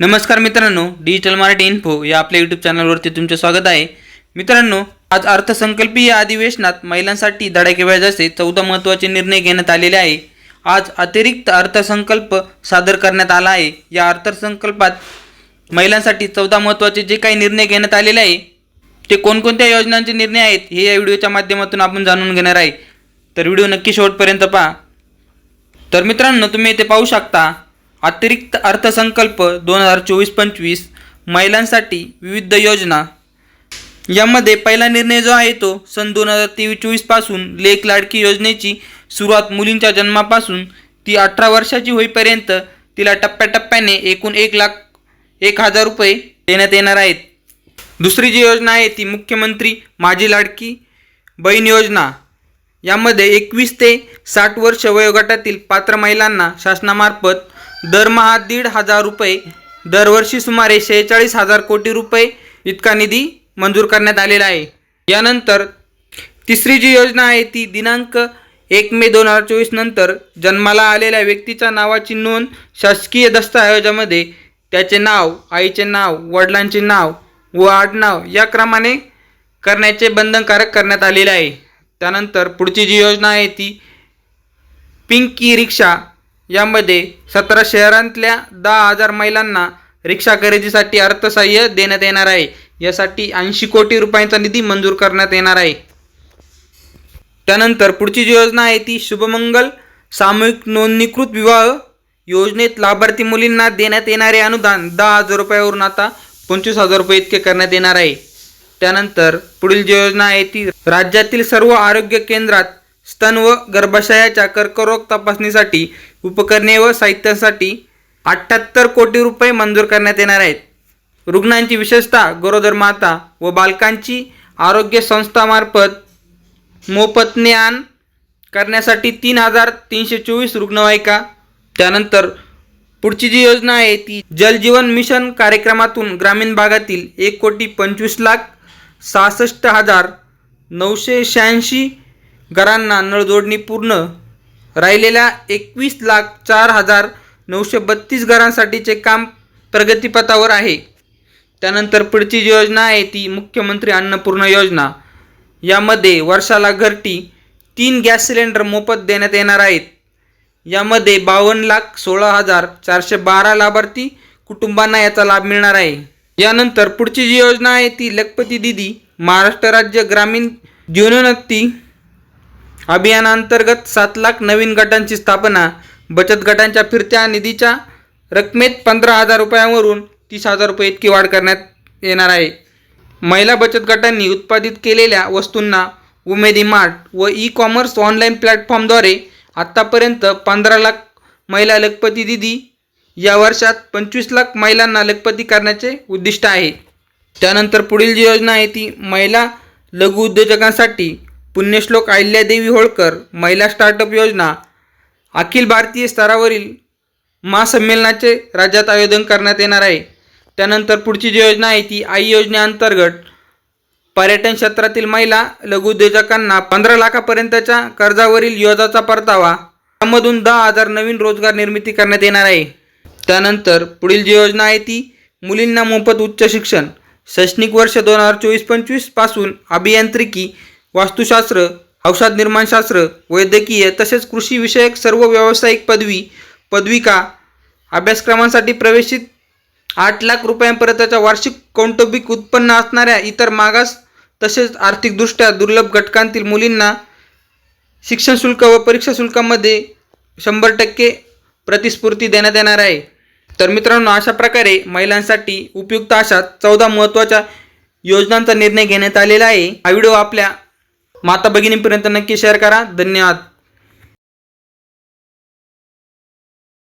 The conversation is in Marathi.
नमस्कार मित्रांनो डिजिटल मराठी इन्फो या आपल्या यूट्यूब चॅनलवरती तुमचे स्वागत आहे. मित्रांनो आज अर्थसंकल्पीय अधिवेशनात महिलांसाठी धडाके व्याजाचे चौदा महत्त्वाचे निर्णय घेण्यात आलेले आहे. आज अतिरिक्त अर्थसंकल्प सादर करण्यात आला आहे. या अर्थसंकल्पात महिलांसाठी चौदा महत्त्वाचे जे काही निर्णय घेण्यात आलेले आहे ते कोणकोणत्या योजनांचे निर्णय आहेत हे या व्हिडिओच्या माध्यमातून आपण जाणून घेणार आहे. तर व्हिडिओ नक्की शेवटपर्यंत पहा. तर मित्रांनो तुम्ही इथे पाहू शकता अतिरिक्त अर्थसंकल्प दोन हजार चोवीस पंचवीस महिलांसाठी विविध योजना. यामध्ये पहिला निर्णय जो आहे तो सन दोन हजार तेवीस चोवीसपासून लेख लाडकी योजनेची सुरुवात मुलींच्या जन्मापासून ती अठरा वर्षाची होईपर्यंत तिला टप्प्याटप्प्याने एकूण एक लाख एक हजार रुपये देण्यात येणार आहेत. दुसरी जी योजना आहे ती मुख्यमंत्री माझी लाडकी बहीण योजना. यामध्ये एकवीस ते साठ वर्ष वयोगटातील पात्र महिलांना शासनामार्फत दरमहा दीड हजार रुपये दरवर्षी सुमारे शेहेचाळीस हजार कोटी रुपये इतका निधी मंजूर करण्यात आलेला आहे. यानंतर तिसरी जी योजना आहे ती दिनांक एक मे दोन हजार चोवीस नंतर जन्माला आलेल्या व्यक्तीच्या नावाची नोंद शासकीय दस्तऐवजामध्ये त्याचे नाव आईचे नाव वडिलांचे नाव व आडनाव या क्रमाने करण्याचे बंधनकारक करण्यात आलेले आहे. त्यानंतर पुढची जी योजना आहे ती पिंकी रिक्षा यामध्ये सतरा शहरांतल्या दहा हजार महिलांना रिक्षा खरेदीसाठी अर्थसहाय्य देण्यात येणार आहे. यासाठी ऐंशी कोटी रुपयांचा निधी मंजूर करण्यात येणार आहे. त्यानंतर पुढची जी योजना आहे ती शुभमंगल सामूहिक नोंदणीकृत विवाह योजनेत लाभार्थी मुलींना देण्यात येणारे अनुदान दहा हजार रुपयावरून आता पंचवीस हजार रुपये इतके करण्यात येणार आहे. त्यानंतर पुढील जी योजना आहे ती राज्यातील सर्व आरोग्य केंद्रात स्तन व गर्भाशयाच्या कर्करोग तपासणीसाठी उपकरणे व साहित्यासाठी अठ्ठ्याहत्तर कोटी रुपये मंजूर करण्यात येणार आहेत. रुग्णांची विशेषतः गरोदर माता व बालकांची आरोग्य संस्थामार्फत मोफत ज्ञान करण्यासाठी तीन हजार तीनशे चोवीस रुग्णवाहिका. त्यानंतर पुढची जी योजना आहे ती जलजीवन मिशन कार्यक्रमातून ग्रामीण भागातील एक कोटी पंचवीस लाख सहासष्ट हजार नऊशे शहाऐंशी घरांना नळजोडणी पूर्ण राहिलेल्या एकवीस लाख चार हजार नऊशे बत्तीस घरांसाठीचे काम प्रगतीपथावर आहे. त्यानंतर पुढची जी योजना आहे ती मुख्यमंत्री अन्नपूर्णा योजना. यामध्ये वर्षाला घरटी तीन गॅस सिलेंडर मोफत देण्यात येणार आहेत. यामध्ये बावन्न लाख सोळा हजार चारशे बारा लाभार्थी कुटुंबांना याचा लाभ मिळणार आहे. यानंतर पुढची जी योजना आहे ती लखपती दिदी महाराष्ट्र राज्य ग्रामीण जीवनोन्नती अभियानांतर्गत सात लाख नवीन गटांची स्थापना बचत गटांच्या फिरत्या निधीच्या रकमेत पंधरा हजार रुपयांवरून तीस हजार रुपये इतकी वाढ करण्यात येणार आहे. महिला बचत गटांनी उत्पादित केलेल्या वस्तूंना उमेदी मार्ट व ई कॉमर्स ऑनलाईन प्लॅटफॉर्मद्वारे आत्तापर्यंत पंधरा लाख महिला लखपती दिदी या वर्षात पंचवीस लाख महिलांना लखपती करण्याचे उद्दिष्ट आहे. त्यानंतर पुढील जी योजना आहे ती महिला लघु उद्योजकांसाठी पुण्यश्लोक अहिल्यादेवी होळकर महिला स्टार्टअप योजना अखिल भारतीय स्तरावरील महासंमेलनाचे राज्यात आयोजन करण्यात येणार आहे. त्यानंतर पुढची जी योजना आहे ती आई योजनेअंतर्गत पर्यटन क्षेत्रातील महिला लघुउद्योजकांना पंधरा लाखापर्यंतच्या कर्जावरील योजाचा परतावा त्यामधून दहा हजार नवीन रोजगार निर्मिती करण्यात येणार आहे. त्यानंतर पुढील जी योजना आहे ती मुलींना मोफत उच्च शिक्षण शैक्षणिक वर्ष दोन हजार चोवीस पंचवीसपासून अभियांत्रिकी वास्तुशास्त्र औषध निर्माणशास्त्र वैद्यकीय तसेच कृषीविषयक सर्व व्यावसायिक पदवी पदविका अभ्यासक्रमांसाठी प्रवेशित आठ लाख रुपयांपर्यंतच्या वार्षिक कौटुंबिक उत्पन्न असणाऱ्या इतर मागास तसेच आर्थिकदृष्ट्या दुर्लभ घटकांतील मुलींना शिक्षण शुल्क व परीक्षा शुल्कामध्ये शंभर टक्के प्रतिस्फूर्ती देण्यात येणार आहे. तर मित्रांनो अशा प्रकारे महिलांसाठी उपयुक्त अशा चौदा महत्त्वाच्या योजनांचा निर्णय घेण्यात आलेला आहे. हा व्हिडिओ आपल्या माता भगिनीपर्यंत नक्की शेअर करा. धन्यवाद.